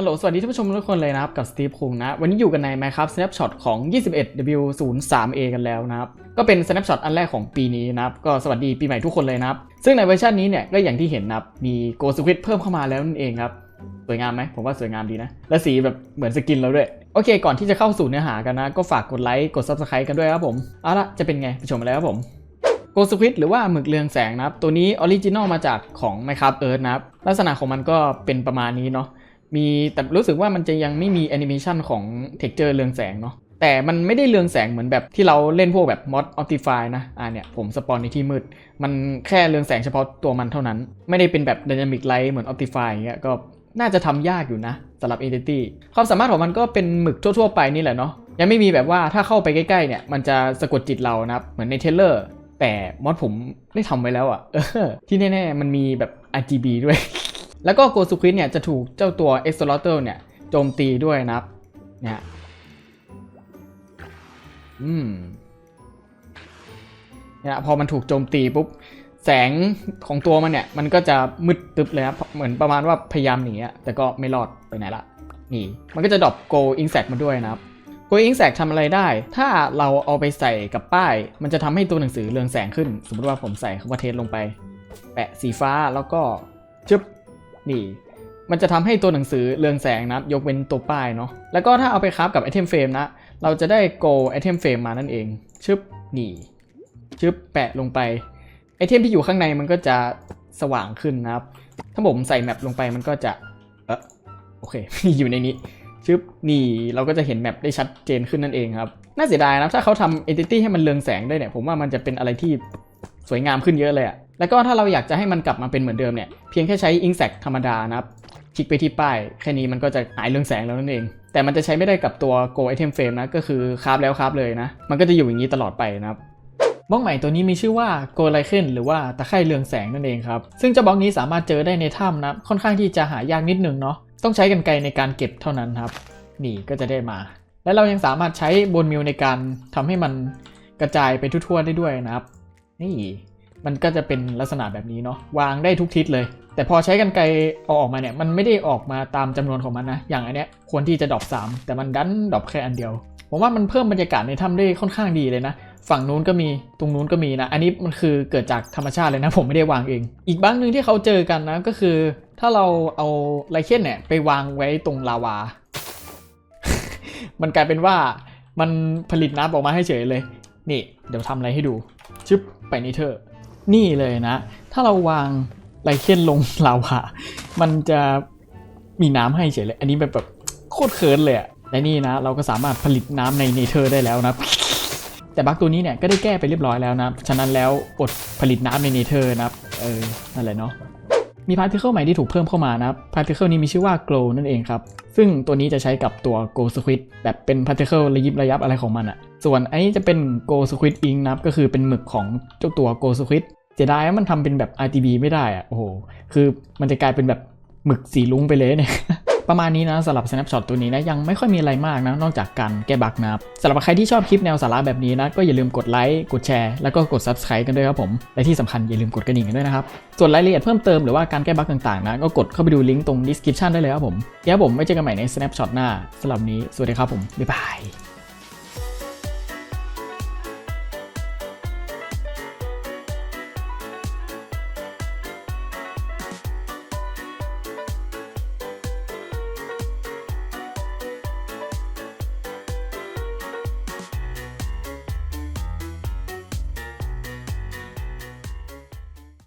ฮัลโหล สวัสดีท่านผู้ชมทุกคนเลยนะครับ กับสตีฟคุงนะ วันนี้อยู่กันใน Minecraft Snapshot ของ 21W03A กันแล้วนะครับ ก็เป็น Snapshot อันแรกของปีนี้นะครับ ก็สวัสดีปีใหม่ทุกคนเลยนะครับ ซึ่งในเวอร์ชันนี้เนี่ย ก็อย่างที่เห็นนะครับ มี g o s q u i d เพิ่มเข้ามาแล้วนั่นเองครับ สวยงามไหม ผมว่าสวยงามดีนะ และสีแบบเหมือนสกินเราด้วย โอเค ก่อนที่จะเข้าสู่เนื้อหากันนะ ก็ฝากกดไลค์ กด Subscribe กันด้วยครับผม เอาละจะเป็นไง ไปชมกันเลยครับผมโกสควิดหรือว่าหมึกเรืองแสงนะครับ ตัวนี้ออริจินอลมาจากของ Minecraft Earth นะครับ ลักษณะของมันก็เป็นประมาณนี้เนาะ มีแต่รู้สึกว่ามันจะยังไม่มีแอนิเมชันของ Texture เรืองแสงเนาะแต่มันไม่ได้เรืองแสงเหมือนแบบที่เราเล่นพวกแบบ Mod Optify นะ อ่าเนี่ยผมสปอนในที่มืด มันแค่เรืองแสงเฉพาะตัวมันเท่านั้น ไม่ได้เป็นแบบ Dynamic Light เหมือน Optify อย่างเงี้ยก็น่าจะทำยากอยู่นะสำหรับ Entity ความสามารถของมันก็เป็นหมึกทั่ว ๆ ไปนี่แหละเนาะยังไม่มีแบบว่าถ้าเข้าไปใกล้ๆเนี่ยมันจะสะกดจิตเรานะครับเหมือนในเทเลอร์แต่มอดผมได้ทำไว้แล้วอะ่ะที่แน่ๆมันมีแบบ RGB ด้วย แล้วก็โกสุควิดเนี่ยจะถูกเจ้าตัว e x o l o t e r เตอร์เนี่ยโจมตีด้วยนะครับเนี่ยอืมเนี่ยพอมันถูกโจมตีปุ๊บแสงของตัวมันเนี่ยมันก็จะมืดตึ๊บเลยครับเหมือนประมาณว่าพยายามหนีอะแต่ก็ไม่รอดไปไหนละนี่มันก็จะดรอปโกอิงแซกมาด้วยนะครับโกอิงแสกทำอะไรได้ ถ้าเราเอาไปใส่กับป้าย มันจะทำให้ตัวหนังสือเรืองแสงขึ้น สมมติว่าผมใส่คำว่าเทสลงไป แปะสีฟ้าแล้วก็ชึบ นี่มันจะทำให้ตัวหนังสือเรืองแสงนะครับยกเว้นตัวป้ายเนาะแล้วก็ถ้าเอาไปคราฟกับไอเทมเฟรมนะ เราจะได้โกไอเทมเฟรมมานั่นเองชึบนี่ชึบแปะลงไปไอเทมที่อยู่ข้างในมันก็จะสว่างขึ้นนะครับ ถ้าผมใส่แมปลงไปมันก็จะเออโอเคอยู่ในนี้ชึบนี่เราก็จะเห็นแมปได้ชัดเจนขึ้นนั่นเองครับน่าเสียดายนะถ้าเขาทำ entity ให้มันเรืองแสงได้เนี่ยผมว่ามันจะเป็นอะไรที่สวยงามขึ้นเยอะเลยอะ แล้วก็ถ้าเราอยากจะให้มันกลับมาเป็นเหมือนเดิมเนี่ย เพียงแค่ใช้ insect ธรรมดานะครับ คลิกไปที่ป้าย แค่นี้มันก็จะหายเรืองแสงแล้วนั่นเอง แต่มันจะใช้ไม่ได้กับตัว go item frame นะ ก็คือคราฟแล้วคราฟเลยนะ มันก็จะอยู่อย่างนี้ตลอดไปนะครับบล็อกใหม่ตัวนี้มีชื่อว่าโกไลเคนหรือว่าตะไคร่เรืองแสงนั่นเองครับ ซึ่งเจ้าบล็อกนี้สามารถเจอได้ในถ้ำนะ ค่อนข้างที่จะหายากนิดนึงเนาะ ต้องใช้กันไกรในการเก็บเท่านั้นครับ นี่ก็จะได้มา และเรายังสามารถใช้บนมิวในการทำให้มันกระจายไปทั่วๆได้ด้วยนะครับ นี่ มันก็จะเป็นลักษณะแบบนี้เนาะวางได้ทุกทิศเลย แต่พอใช้กันไกรเอาออกมาเนี่ย มันไม่ได้ออกมาตามจำนวนของมันนะ อย่างอันเนี้ยควรที่จะดรอป3แต่มันดันดรอปแค่อันเดียว ผมว่ามันเพิ่มบรรยากาศในถ้ำได้ค่อนข้างดีเลยนะ ฝั่งนู้นก็มีตรงนู้นก็มีนะ อันนี้มันคือเกิดจากธรรมชาติเลยนะ ผมไม่ได้วางเอง อีกบ้างหนึ่งที่เขาเจอกันนะก็คือ ถ้าเราเอาไลเคนเนี่ยไปวางไว้ตรงลาวา มันกลายเป็นว่ามันผลิตน้ำออกมาให้เฉยเลย นี่ เดี๋ยวทำอะไรให้ดูชึบไปนี่เถอะ นี่เลยนะ ถ้าเราวางไลเคนลงลาวามันจะมีน้ำให้เฉยเลย อันนี้แบบแบบโคตรเคินเลยอะและนี่นะ เราก็สามารถผลิตน้ำในเนเธอร์ได้แล้วนะ แต่บั๊กตัวนี้เนี่ยก็ได้แก้ไปเรียบร้อยแล้วนะ ฉะนั้นแล้วอดผลิตน้ำในเนเธอร์นะเออนั่นแหละเนาะมีพาร์ติเคิลใหม่ที่ถูกเพิ่มเข้ามานะพาร์ติเคิลนี้มีชื่อว่า glow นั่นเองครับ ซึ่งตัวนี้จะใช้กับตัว go squid แบบเป็นพาร์ติเคิลระยิบระยับอะไรของมันอะส่วนไอ้จะเป็น go squid ink นะครับก็คือเป็นหมึกของเจ้าตัว go squid เสียดายว่ามันทำเป็นแบบ RGB ไม่ได้อะโอ้โห คือมันจะกลายเป็นแบบหมึกสีลุ้งไปเลยเนี่ย ประมาณนี้นะสำหรับ snapshot ตัวนี้นะ ยังไม่ค่อยมีอะไรมากนะ นอกจากการแก้บั๊กนะครับสำหรับใครที่ชอบคลิปแนวสาระแบบนี้นะ ก็อย่าลืมกดไลค์ กดแชร์ แล้วก็กด subscribe กันด้วยครับผม และที่สำคัญอย่าลืมกดกระดิ่งกันด้วยนะครับ ส่วนรายละเอียดเพิ่มเติมหรือว่าการแก้บั๊กต่างๆนะ ก็กดเข้าไปดูลิงก์ตรง description ได้เลยครับผมเดี๋ยวผมไว้เจอกันใหม่ใน snapshot หน้าสำหรับนี้สวัสดีครับผมบ๊ายบาย